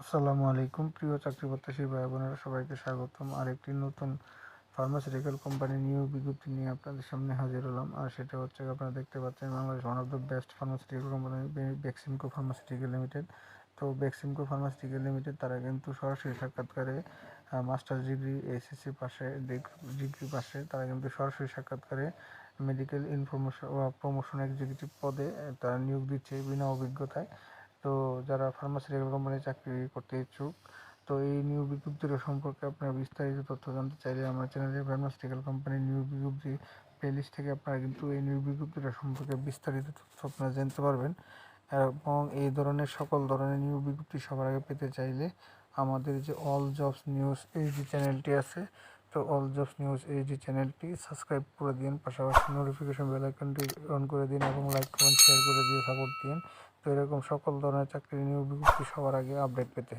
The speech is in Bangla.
আসসালামু আলাইকুম। প্রিয় চাকরি প্রত্যাশী ভাই বোনেরা, সবাইকে স্বাগতম। আর একটি নতুন ফার্মাসিউটিক্যাল কোম্পানি নিউ বিজ্ঞপ্তি নিয়ে আপনাদের সামনে হাজির হলাম। আর সেটা হচ্ছে আপনারা দেখতে পাচ্ছেন, Bangladesh one of the best pharmaceutical company Vaccinco pharmaceutical limited তো ভ্যাকসিনকো ফার্মাসিউটিক্যাল লিমিটেড তারা কিন্তু সরাসরি সাক্ষাৎকারে মাস্টার্স ডিগ্রি এসএসসি পাশে ডিগ্রি পাশে, তারা কিন্তু সরাসরি সাক্ষাৎকারে মেডিকেল ইনফরমেশন প্রমোশন এক্সিকিউটিভ পদে তারা নিয়োগ দিচ্ছে বিনা অভিজ্ঞতায়। তো যারা ফার্মাসিউটিক্যাল কোম্পানির চাকরি করতে ইচ্ছুক, তো এই নিউ বিজ্ঞপ্তির সম্পর্কে আপনারা বিস্তারিত তথ্য জানতে চাইলে আমার চ্যানেলে ফার্মাসিউটিক্যাল কোম্পানির নিউ বিজ্ঞপ্তি প্লেলিস্ট থেকে আপনারা কিন্তু এই নিউ বিজ্ঞপ্তিটা সম্পর্কে বিস্তারিত তথ্য আপনারা জানতে পারবেন। এবং এই ধরনের সকল ধরনের নিউ বিজ্ঞপ্তি সবার আগে পেতে চাইলে আমাদের যে অল জবস নিউজ এই যে চ্যানেলটি আছে, তো অল জবস নিউজ এই যে চ্যানেলটি সাবস্ক্রাইব করে দিন, পাশাপাশি নোটিফিকেশন বেল আইকনটি অন করে দিন এবং লাইক কমেন্ট শেয়ার করে দিয়ে সাপোর্ট দিন। তো এরকম সকল ধরনের চাকরি নিয়োগ বিজ্ঞপ্তি সবার আগে আপডেট পেতে।